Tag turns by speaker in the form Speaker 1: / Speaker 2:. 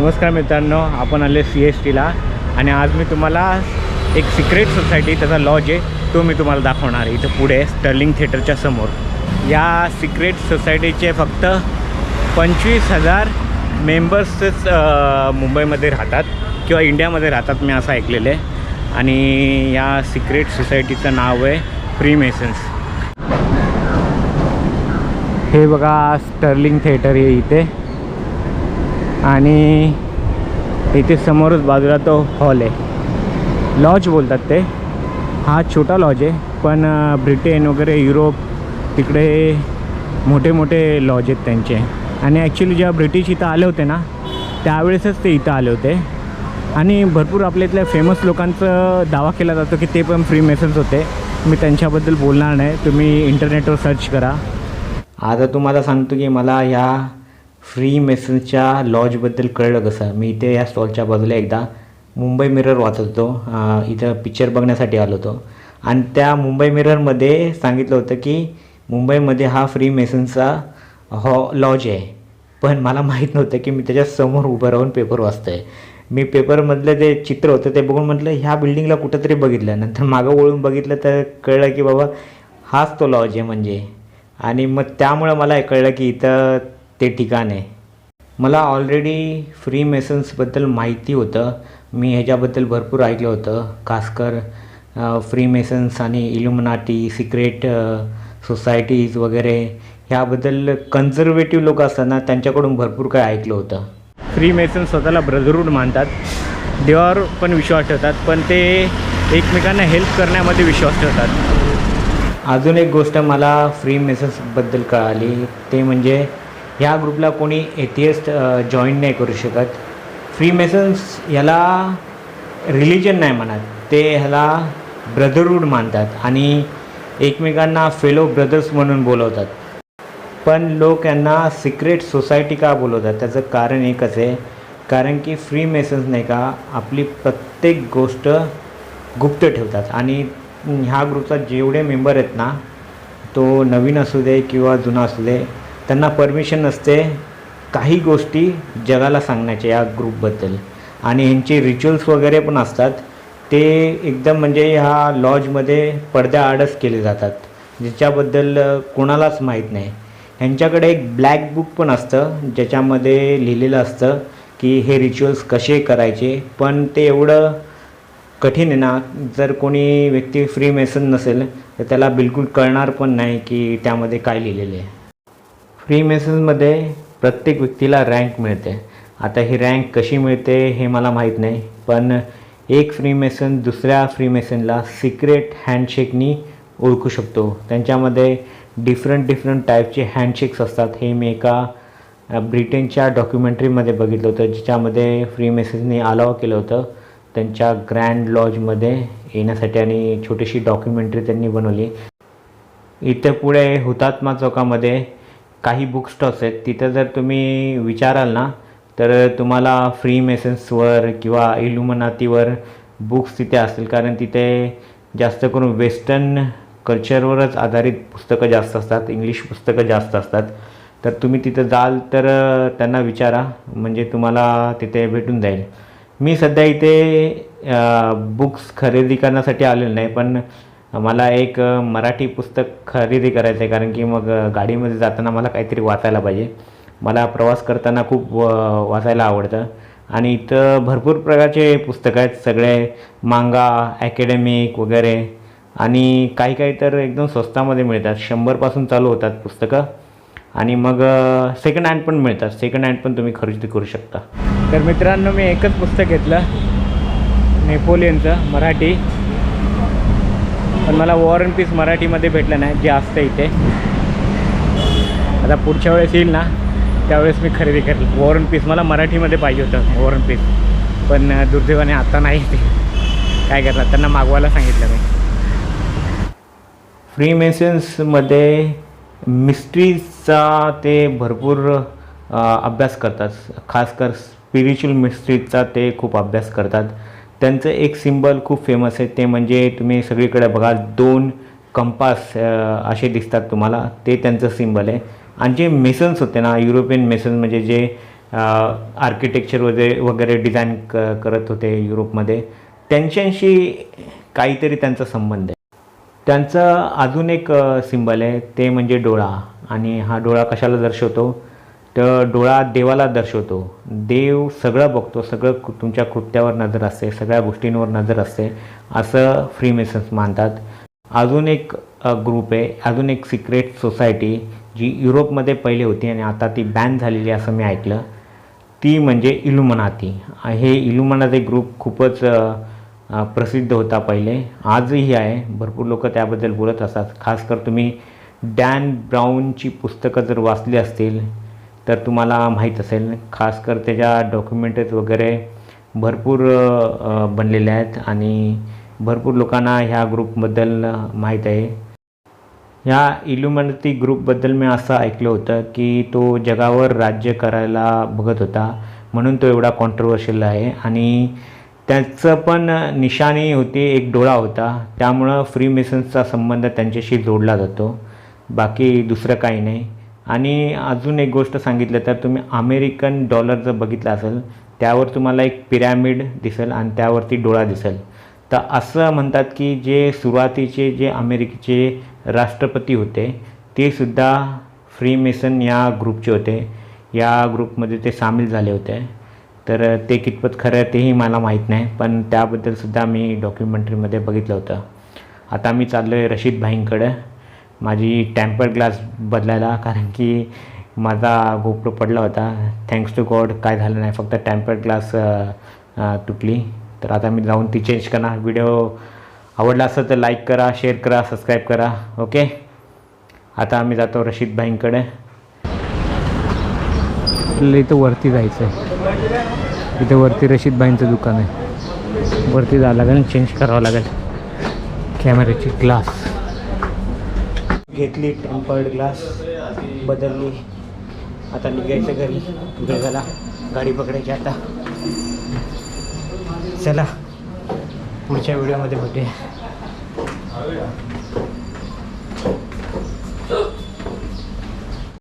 Speaker 1: नमस्कार मित्रांनो आपण आले सी एस टीला आणि आज मी तुम्हाला एक सिक्रेट सोसायटी त्याचा लॉज आहे तो मी तुम्हाला दाखवणार आहे. इथं पुढे स्टर्लिंग थिएटरच्या समोर. या सिक्रेट सोसायटीचे फक्त पंचवीस हजार मेंबर्सच मुंबईमध्ये राहतात किंवा इंडियामध्ये राहतात मी असं ऐकलेलं आहे. आणि या सिक्रेट सोसायटीचं नाव आहे फ्री मेसन्स हे बघा स्टर्लिंग थिएटर आहे इथे. आणि इथे समोरच बाजूला तो हॉल आहे. लॉज बोलतात ते. हा छोटा लॉज आहे पण ब्रिटेन वगैरे युरोप तिकडे मोठे मोठे लॉज आहेत त्यांचे. आणि ॲक्च्युली जेव्हा ब्रिटिश इथं आले होते ना त्यावेळेसच ते इथं आले होते. आणि भरपूर आपल्या इथल्या फेमस लोकांचं दावा केला जातो की ते पण फ्री मेसेज होते. मी त्यांच्याबद्दल बोलणार नाही. तुम्ही इंटरनेटवर सर्च करा. आता तुम्हाला सांगतो की मला ह्या फ्री मेसन्सच्या लॉजबद्दल कळलं कसं? मी इथे या स्टॉलच्या बाजूला एकदा मुंबई मिरर वाचत होतो. इथं पिक्चर बघण्यासाठी आलो होतो. आणि त्या मुंबई मिररमध्ये सांगितलं होतं की मुंबईमध्ये हा फ्री मेसन्सचा हॉ लॉज आहे. पण मला माहीत नव्हतं की मी त्याच्यासमोर उभं राहून पेपर वाचतो आहे मी पेपरमधलं जे चित्र होतं ते बघून म्हटलं ह्या बिल्डिंगला कुठंतरी बघितलं. नंतर मागं वळून बघितलं तर कळलं की बाबा हाच तो लॉज आहे म्हणजे. आणि मग त्यामुळं मला हे कळलं की इथं ते ठिकाण. आहे मला ऑलरेडी फ्री मेसन्सबद्दल माहिती होतं. मी ह्याच्याबद्दल भरपूर ऐकलं होतं. खासकर फ्री मेसन्स आणि इल्युमिनाटी सिक्रेट सोसायटीज वगैरे ह्याबद्दल कन्झर्वेटिव्ह लोक असतात ना त्यांच्याकडून भरपूर काय ऐकलं होतं. फ्री मेसन स्वतःला ब्रदरहूड मानतात. देवावर पण विश्वास ठेवतात पण ते एकमेकांना हेल्प करण्यामध्ये विश्वास ठेवतात. अजून एक गोष्ट मला फ्री मेसन्सबद्दल कळाली. ते म्हणजे ह्या ग्रुपला कोणी एथिएस्ट जॉईन नाही करू शकत. फ्री मेसन्स ह्याला रिलिजन नाही म्हणत. ते ह्याला ब्रदरहूड मानतात आणि एकमेकांना फेलो ब्रदर्स म्हणून बोलवतात. पण लोक यांना सिक्रेट सोसायटी का बोलवतात? त्याचं कारण एकच आहे. कारण की फ्री मेसन्स नाही का आपली प्रत्येक गोष्ट गुप्त ठेवतात. आणि ह्या ग्रुपचा जेवढे मेंबर आहेत ना तो नवीन असू दे किंवा जुना असू दे त्यांना परमिशन असते काही गोष्टी जगाला सांगण्याच्या या ग्रुपबद्दल आणि ह्यांचे रिच्युअल्स वगैरे पण असतात. ते एकदम म्हणजे ह्या लॉजमध्ये पडद्याआडच केले जातात. ज्याच्याबद्दल कोणालाच माहीत नाही. ह्यांच्याकडे एक ब्लॅक बुक पण असतं. ज्याच्यामध्ये लिहिलेलं असतं की हे रिच्युअल्स कसे करायचे. पण ते एवढं कठीण आहे ना. जर कोणी व्यक्ती फ्री मेसन नसेल तर त्याला बिलकुल कळणार पण नाही की त्यामध्ये काय लिहिलेलं आहे. फ्री मेसन्समध्ये प्रत्येक व्यक्तीला रँक मिळते. आता ही रँक कशी मिळते हे मला माहीत नाही पण एक फ्री मेसन दुसऱ्या फ्री मेसनला सिक्रेट हँडशेकनी ओळखू शकतो. त्यांच्यामध्ये डिफरंट डिफरंट टाईपचे हँडशेक्स असतात. हे मी एका ब्रिटनच्या डॉक्युमेंटरीमध्ये बघितलं होतं ज्याच्यामध्ये फ्री मेसेसनी अलाव केलं होतं. त्यांच्या ग्रँड लॉजमध्ये येण्यासाठी आणि छोटीशी डॉक्युमेंटरी त्यांनी बनवली. इथे पुढे हुतात्मा चौकामध्ये काही बुक स्टॉल्स आहेत. तिथं जर तुम्ही विचाराल ना तर तुम्हाला फ्री मेसेन्सवर किंवा इल्युमनातीवर बुक्स तिथे असतील. कारण तिथे जास्त करून वेस्टर्न कल्चरवरच आधारित पुस्तकं जास्त असतात. इंग्लिश पुस्तकं जास्त असतात. तर तुम्ही तिथं जाल तर त्यांना विचारा. म्हणजे तुम्हाला तिथे भेटून जाईल. मी सध्या इथे बुक्स खरेदी करण्यासाठी आलेलो नाही. पण मला एक मराठी पुस्तक खरेदी करायचं आहे कारण की मग गाडीमध्ये जाताना मला काहीतरी वाचायला पाहिजे. मला प्रवास करताना खूप व वाचायला आवडतं. आणि इथं भरपूर प्रकारचे पुस्तकं आहेत सगळे मांगा ॲकॅडमिक वगैरे. आणि काही काही तर एकदम स्वस्तामध्ये मिळतात शंभरपासून चालू होतात पुस्तकं. आणि मग सेकंड हँड पण मिळतात. सेकंड हँड पण तुम्ही खरेदी करू शकता. तर मित्रांनो मी एकच पुस्तक घेतलं. नेपोलियनचं मराठी. पण मला वॉर अँड पीस मराठीमध्ये भेटलं नाही जे असतं इथे. आता पुढच्या वेळेस येईल ना त्यावेळेस मी खरेदी करेल. वॉर अँड पीस मला मराठीमध्ये पाहिजे होतं वॉर अँड पीस पण दुर्दैवाने आता नाही ते काय करणार? त्यांना मागवायला सांगितलं मी. फ्री मेसन्समध्ये मिस्ट्रीचा ते भरपूर अभ्यास करतात. खासकर स्पिरिच्युअल मिस्ट्रीचा ते खूप अभ्यास करतात. त्यांचं एक सिम्बल खूप फेमस आहे. ते म्हणजे तुम्ही सगळीकडे बघा दोन कंपास असे दिसतात तुम्हाला. ते त्यांचं सिम्बल आहे. आणि जे मेसन्स होते ना युरोपियन मेसन्स म्हणजे जे आर्किटेक्चर वगैरे वगैरे डिझाईन क करत होते युरोपमध्ये त्यांच्याशी काहीतरी त्यांचा संबंध आहे. त्यांचं अजून एक सिंबल आहे. ते म्हणजे डोळा. आणि हा डोळा कशाला दर्शवतो? तर डोळा देवाला दर्शवतो. देव सगळं बघतो सगळं तुमच्या कृत्यावर नजर असते सगळ्या गोष्टींवर नजर असते असं फ्रीमेसन्स मानतात. अजून एक ग्रुप आहे अजून एक सिक्रेट सोसायटी जी युरोपमध्ये पहिले होती आणि आता ती बॅन झालेली असं मी ऐकलं. ती म्हणजे इलुमनाती हे इलुमनाती ग्रुप खूपच प्रसिद्ध होता पहिले. आजही आहे. भरपूर लोक त्याबद्दल बोलत असतात. खास कर तुम्ही डॅन ब्राऊनची पुस्तकं जर वाचली असतील तर तुम्हाला माहीत असेल खास कर त्याच्या डॉक्युमेंटरीज वगैरे भरपूर बनलेल्या बनलेले आहेत आणि भरपूर लोकांना ह्या ग्रुपबद्दल माहीत आहे. ह्या इल्युमिनती ग्रुपबद्दल मी असं ऐकलं होतं की तो जगावर राज्य करायला बघत होता म्हणून तो एवढा कॉन्ट्रोवर्शियल आहे आणि त्याचं पण निशाणी होती एक डोळा होता. त्यामुळं फ्री मेसन्सचा संबंध त्यांच्याशी जोडला जातो. बाकी दुसरं काही नाही. आणि अजून एक गोष्ट सांगितलं तर तुम्ही अमेरिकन डॉलर जर बघितलं असेल त्यावर तुम्हाला एक पिरॅमिड दिसेल आणि त्यावरती डोळा दिसेल. तर असं म्हणतात की जे सुरुवातीचे जे अमेरिकेचे राष्ट्रपती होते ते सुद्धा फ्रीमेसन या ग्रुपचे होते. या ग्रुपमध्ये ते सामील झाले होते. तर ते कितपत खरं आहे तेही मला माहीत नाही पण त्याबद्दलसुद्धा मी डॉक्युमेंटरीमध्ये बघितलं होतं. आता मी चाललो आहे रशीद भाईंकडं. माझी टॅम्पर ग्लास बदलायला कारण की माझा गोप्रो पडला होता. थँक्स टू गॉड काय झालं नाही फक्त टॅम्पर ग्लास तुटली. तर आता मी जाऊन ती चेंज करणार. व्हिडिओ आवडला असेल तर लाईक करा शेअर करा सबस्क्राईब करा. ओके आता आम्ही जातो रशीद भाईंकडे. आपल्याला इथं वरती जायचं आहे इथं वरती रशीद भाईंचं दुकान आहे. वरती जावं लागेल चेंज करावं लागेल. कॅमेऱ्याची ग्लास घेतली टेम्पर्ड ग्लास बदलली. आता निघायचं घरी. वेळ झाला गाडी पकडायची आता. चला. पुढच्या व्हिडिओमध्ये भेटूया.